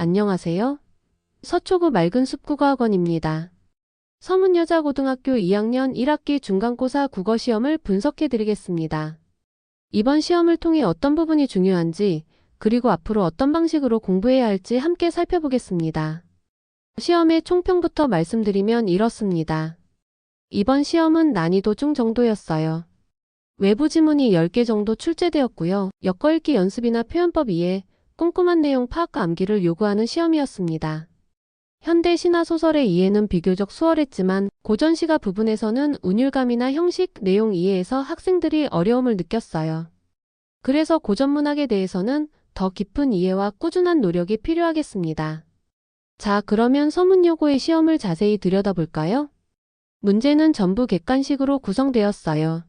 안녕하세요. 서초구 맑은 숲국어학원입니다. 서문여자고등학교 2학년 1학기 중간고사 국어시험을 분석해 드리겠습니다. 이번 시험을 통해 어떤 부분이 중요한지, 그리고 앞으로 어떤 방식으로 공부해야 할지 함께 살펴보겠습니다. 시험의 총평부터 말씀드리면 이렇습니다. 이번 시험은 난이도 중 정도였어요. 외부 지문이 10개 정도 출제되었고요. 엮어 읽기 연습이나 표현법 이해, 꼼꼼한 내용 파악과 암기를 요구하는 시험이었습니다. 현대 신화 소설의 이해는 비교적 수월했지만 고전 시가 부분에서는 운율감이나 형식, 내용 이해에서 학생들이 어려움을 느꼈어요. 그래서 고전 문학에 대해서는 더 깊은 이해와 꾸준한 노력이 필요하겠습니다. 자, 그러면 서문여고의 시험을 자세히 들여다볼까요? 문제는 전부 객관식으로 구성되었어요.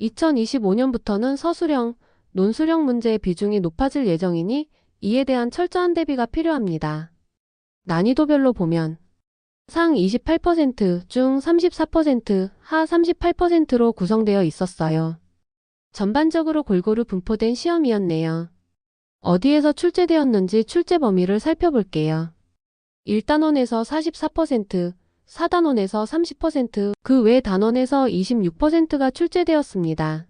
2025년부터는 서술형, 논술형 문제의 비중이 높아질 예정이니 이에 대한 철저한 대비가 필요합니다. 난이도별로 보면 상 28%, 중 34%, 하 38%로 구성되어 있었어요. 전반적으로 골고루 분포된 시험이었네요. 어디에서 출제되었는지 출제 범위를 살펴볼게요. 1단원에서 44%, 4단원에서 30%, 그 외 단원에서 26%가 출제되었습니다.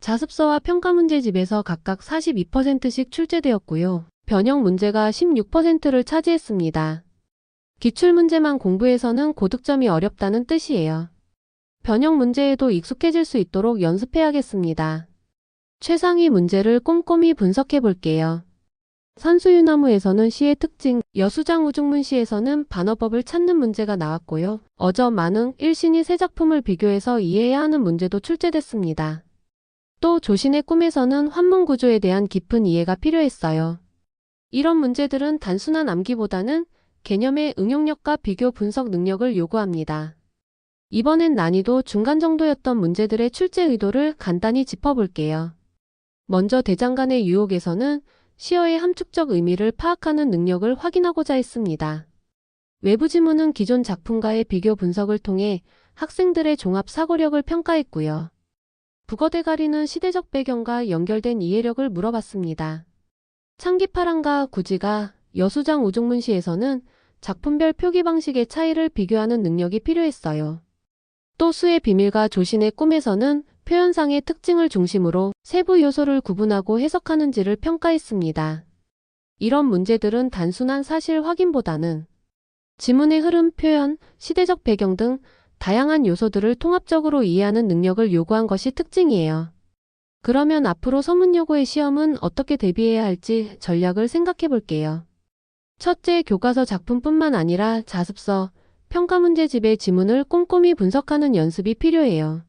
자습서와 평가 문제집에서 각각 42%씩 출제되었고요. 변형 문제가 16%를 차지했습니다. 기출 문제만 공부해서는 고득점이 어렵다는 뜻이에요. 변형 문제에도 익숙해질 수 있도록 연습해야겠습니다. 최상위 문제를 꼼꼼히 분석해 볼게요. 산수유나무에서는 시의 특징, 여수장 우중문시에서는 반어법을 찾는 문제가 나왔고요. 어저 만흥, 일신이 세 작품을 비교해서 이해해야 하는 문제도 출제됐습니다. 또 조신의 꿈에서는 환문 구조에 대한 깊은 이해가 필요했어요. 이런 문제들은 단순한 암기보다는 개념의 응용력과 비교 분석 능력을 요구합니다. 이번엔 난이도 중간 정도였던 문제들의 출제 의도를 간단히 짚어볼게요. 먼저 대장간의 유혹에서는 시어의 함축적 의미를 파악하는 능력을 확인하고자 했습니다. 외부 지문은 기존 작품과의 비교 분석을 통해 학생들의 종합 사고력을 평가했고요. 국어 대가리는 시대적 배경과 연결된 이해력을 물어봤습니다. 창기파랑과 구지가 여수장 우중문시에서는 작품별 표기 방식의 차이를 비교하는 능력이 필요했어요. 또 수의 비밀과 조신의 꿈에서는 표현상의 특징을 중심으로 세부 요소를 구분하고 해석하는지를 평가했습니다. 이런 문제들은 단순한 사실 확인보다는 지문의 흐름, 표현, 시대적 배경 등 다양한 요소들을 통합적으로 이해하는 능력을 요구한 것이 특징이에요. 그러면 앞으로 서문여고의 시험은 어떻게 대비해야 할지 전략을 생각해 볼게요. 첫째, 교과서 작품뿐만 아니라 자습서, 평가 문제집의 지문을 꼼꼼히 분석하는 연습이 필요해요.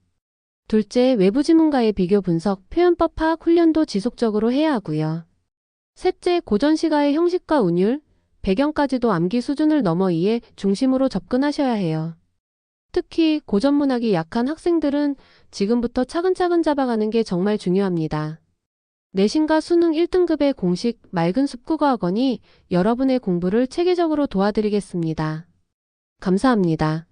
둘째, 외부 지문과의 비교 분석, 표현법 파악 훈련도 지속적으로 해야 하고요. 셋째, 고전 시가의 형식과 운율, 배경까지도 암기 수준을 넘어 이해 중심으로 접근하셔야 해요. 특히 고전 문학이 약한 학생들은 지금부터 차근차근 잡아가는 게 정말 중요합니다. 내신과 수능 1등급의 공식 맑은 숲국어학원이 여러분의 공부를 체계적으로 도와드리겠습니다. 감사합니다.